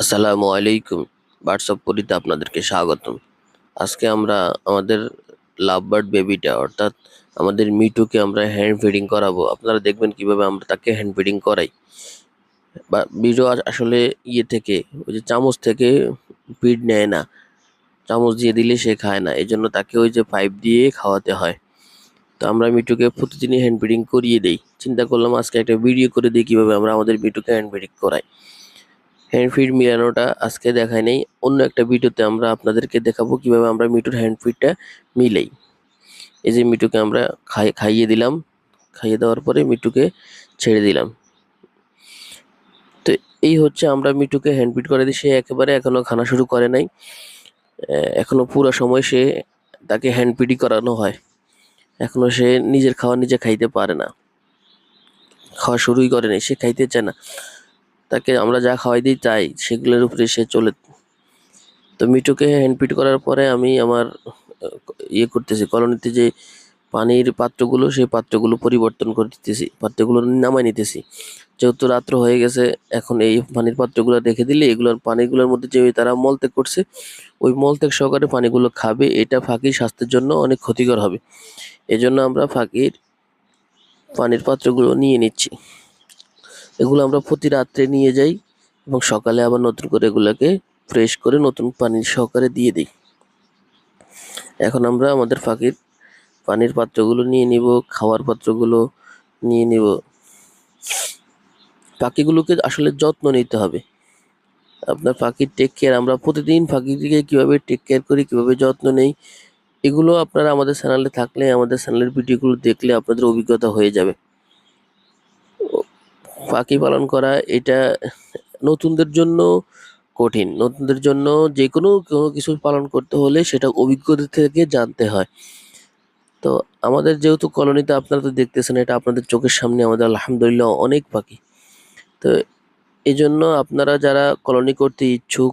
আসসালামু আলাইকুম। হোয়াটসঅ্যাপ পরিতে আপনাদেরকে স্বাগতম। আজকে আমরা আমাদের লাভবার্ড বেবিটা অর্থাৎ আমাদের মিটুকে আমরা হ্যান্ড ফিডিং করাবো। আপনারা দেখবেন কীভাবে আমরা তাকে হ্যান্ড ফিডিং করাই। বা মিটু আসলে ইয়ে থেকে, ওই যে চামচ থেকে ফিড নেয় না। চামচ দিয়ে দিলে সে খায় না। এই জন্য তাকে ওই যে পাইপ দিয়ে খাওয়াতে হয়। তো আমরা মিটুকে প্রতিদিনই হ্যান্ড ফিডিং করিয়ে দিই। চিন্তা করলাম আজকে একটা ভিডিও করে দিই কীভাবে আমরা আমাদের মিটুকে হ্যান্ড ফিডিং করাই। হ্যান্ড ফিড মিলানোটা আজকে দেখায় নেই। অন্য একটা ভিডিওতে আমরা আপনাদেরকে দেখাবো কীভাবে আমরা মিটুর হ্যান্ড ফিডটা মিলাই। এই যে মিটুকে আমরা খাই খাইয়ে দিলাম। খাইয়ে দেওয়ার পরে মিটুকে ছেড়ে দিলাম। তো এই হচ্ছে আমরা মিটুকে হ্যান্ড ফিড করে দিই। সে একেবারে এখনও খানা শুরু করে নাই। আহ, এখনও পুরো সময় সে তাকে হ্যান্ড ফিডই করানো হয়। এখনও সে নিজের খাওয়া নিজে খাইতে পারে না। খাওয়া শুরুই করে নাই সে খাইতে চায় না। তাকে আমরা যা খাওয়াই দিই তাই সেগুলোর উপরে সে চলে। তো মিটুকে হ্যান্ডপিট করার পরে আমি আমার ইয়ে করতেছি, কলোনিতে যে পানির পাত্রগুলো, সেই পাত্রগুলো পরিবর্তন করে দিতেছি, পাত্রগুলো নামাই নিতেছি। যেহেতু রাত্র হয়ে গেছে, এখন এই পানির পাত্রগুলো রেখে দিলে এগুলোর পানিগুলোর মধ্যে যে তারা মলত্যাগ করছে, ওই মলত্যাগ সহকারে পানিগুলো খাবে, এটা ফাঁকির স্বাস্থ্যের জন্য অনেক ক্ষতিকর হবে। এজন্য আমরা ফাঁকির পানির পাত্রগুলো নিয়ে নিচ্ছি। এগুলো আমরা প্রতি রাত্রে নিয়ে যাই এবং সকালে আবার নতুন করে এগুলোকে ফ্রেশ করে নতুন পানির সহকারে দিয়ে দিই। এখন আমরা আমাদের ফাঁকির পানির পাত্রগুলো নিয়ে নিব, খাওয়ার পাত্রগুলো নিয়ে নিব। পাখিগুলোকে আসলে যত্ন নিতে হবে। আপনার পাখির টেক কেয়ার আমরা প্রতিদিন পাখিটিকে কীভাবে টেক কেয়ার করি, কীভাবে যত্ন নেই, এগুলো আপনারা আমাদের চ্যানেলে থাকলে, আমাদের চ্যানেলের ভিডিওগুলো দেখলে আপনাদের অভিজ্ঞতা হয়ে যাবে। পাখি পালন করা এটা নতুনদের জন্য কঠিন। নতুনদের জন্য যে কোনো কোনো কিছু পালন করতে হলে সেটা অভিজ্ঞতা থেকে জানতে হয়। তো আমাদের যেহেতু কলোনিতে আপনারা তো দেখতেছেন, এটা আপনাদের চোখের সামনে আমাদের আলহামদুলিল্লাহ অনেক পাখি তো এই জন্য আপনারা যারা কলোনি করতে ইচ্ছুক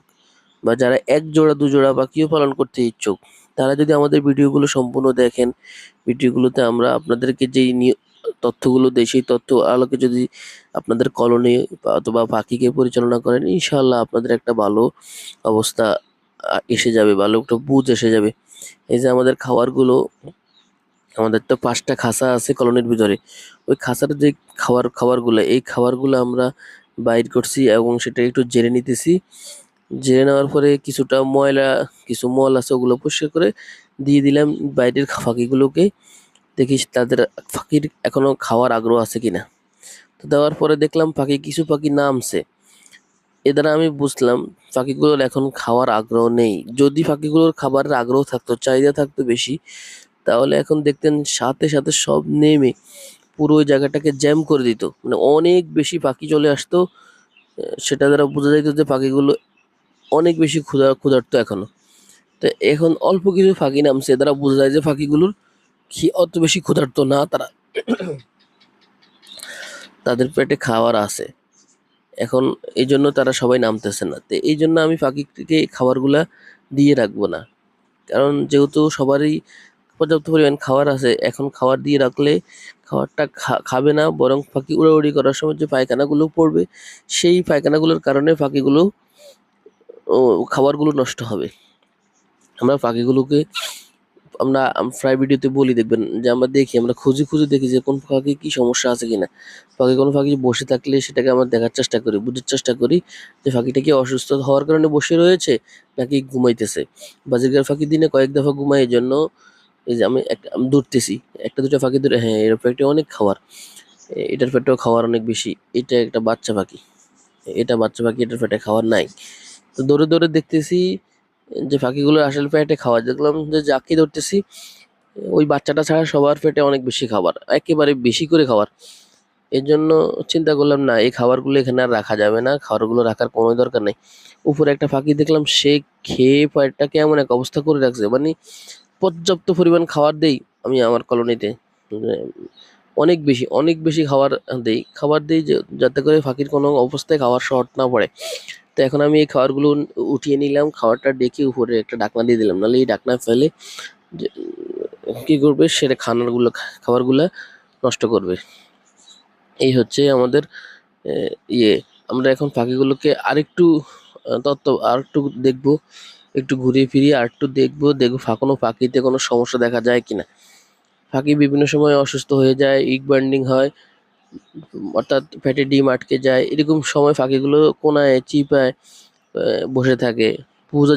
বা যারা এক জোড়া দুজোড়া পাখিও পালন করতে ইচ্ছুক, তারা যদি আমাদের ভিডিওগুলো সম্পূর্ণ দেখেন, ভিডিওগুলোতে আমরা আপনাদেরকে যেই তথ্যগুলো দেই সেই তথ্য আলোকে যদি আপনাদের কলোনি অথবা পাখিকে পরিচালনা করেন, ইনশাআল্লাহ আপনাদের একটা ভালো অবস্থা এসে যাবে, ভালো একটা বুঝ এসে যাবে। এই যে আমাদের খাবারগুলো, আমাদের তো পাঁচটা খাসা আছে কলোনির ভিতরে। ওই খাঁচার যে খাবার খাবারগুলো, এই খাবারগুলো আমরা বাইর করছি এবং সেটা একটু জেনে নিতেছি। জেনে নেওয়ার পরে কিছুটা ময়লা, কিছু মল আছে ওগুলো পরিষ্কার করে দিয়ে দিলাম বাইরের ফাঁকিগুলোকে দেখি তাদের ফাঁকির এখনও খাওয়ার আগ্রহ আছে কিনা। তো দেওয়ার পরে দেখলাম পাখি কিছু পাখি নামছে এ দ্বারা আমি বুঝলাম পাখিগুলোর এখন খাওয়ার আগ্রহ নেই। যদি পাখিগুলোর খাবারের আগ্রহ থাকতো, চাহিদা থাকতো বেশি, তাহলে এখন দেখতেন সাথে সাথে সব নেমে পুরো জায়গাটাকে জ্যাম করে দিত। মানে অনেক বেশি পাখি চলে আসতো, সেটা দ্বারা বোঝা যাইতো যে পাখিগুলো অনেক বেশি ক্ষুধা ক্ষুধার্ত এখনও তো এখন অল্প কিছু পাখি নামছে, এ দ্বারা বোঝা যায় যে পাখিগুলোর কি অত বেশি ক্ষুধার্ত না, তারা তাদের পেটে খাওয়ার আছে। এখন এই জন্য তারা সবাই নামতেছে না। তো এই জন্য আমি এই খাবারগুলা দিয়ে রাখব না। কারণ যেহেতু সবারই পর্যাপ্ত পরিমাণ খাবার আছে, এখন খাবার দিয়ে রাখলে খাবারটা খাবে না, বরং পাখি উড়াউড়ি করার সময় যে পায়খানাগুলো পড়বে, সেই পায়খানাগুলোর কারণে পাখিগুলো খাবারগুলো নষ্ট হবে। আমরা পাখিগুলোকে আমরা প্রায় ভিডিওতে বলি, দেখবেন যে আমরা দেখি, আমরা খুঁজে খুঁজে দেখি যে কোন পাখি কি সমস্যা আছে কিনা। পাখি কোনো পাখি বসে থাকলে সেটাকে আমরা দেখার চেষ্টা করি, বুঝার চেষ্টা করি যে পাখিটা কি অসুস্থ হওয়ার কারণে বসে রয়েছে নাকি ঘুমাইতেছে। বাজিরগার পাখি দিনে কয়েক দফা ঘুমায়, এই জন্য এই যে আমি একটা ধরতেছি, একটা দুটো পাখি দূরে হ্যাঁ এর পেটে অনেক খাওয়ার এটার পেটেও খাওয়ার অনেক বেশি, এটা একটা বাচ্চা পাখি এটা বাচ্চা পাখি এটার পেটে খাওয়ার নাই। তো দৌড়ে দৌড়ে দেখতেছি যে পাখিগুলো আসলে পেটে খাবার দেখলাম যে যাকে ধরতেছি, ওই বাচ্চাটা ছাড়া সবার পেটে অনেক বেশি খাবার, একেবারে বেশি করে খাবার। এর জন্য চিন্তা করলাম, না, এই খাবারগুলো এখানে আর রাখা যাবে না, খাবারগুলো রাখার কোনো দরকার নেই। উপরে একটা পাখি দেখলাম, সে খেয়ে পেটটাকে এমন এক অবস্থা করে রাখছে। মানে পর্যাপ্ত পরিমাণ খাবার দেই আমি আমার কলোনিতে। অনেক বেশি অনেক বেশি খাবার দেই। খাবার দেই যাতে করে পাখির কোনো অবস্থায় খাবার শর্ট না পড়ে। তো এখন আমি এই খাবারগুলো উঠিয়ে নিলাম, খাবারটা ডেকে উপরে একটা ডাকনা দিয়ে দিলাম। নাহলে এই ডাকনা ফেলে কী করবে, সেটা খানারগুলো, খাবারগুলো নষ্ট করবে। এই হচ্ছে আমাদের ইয়ে। আমরা এখন পাখিগুলোকে আরেকটু তত্ত্ব, আরেকটু দেখব, একটু ঘুরিয়ে ফিরিয়ে আরেকটু দেখব দেখব কোনো পাখিতে কোনো সমস্যা দেখা যায় কিনা। পাখি বিভিন্ন সময় অসুস্থ হয়ে যায় ইক বার্নিং হয় অর্থাৎ ফ্যাটে ডিম আটকে যায় এরকম সময় পাখিগুলো কোনায় চিপায় বসে থাকে। পূজা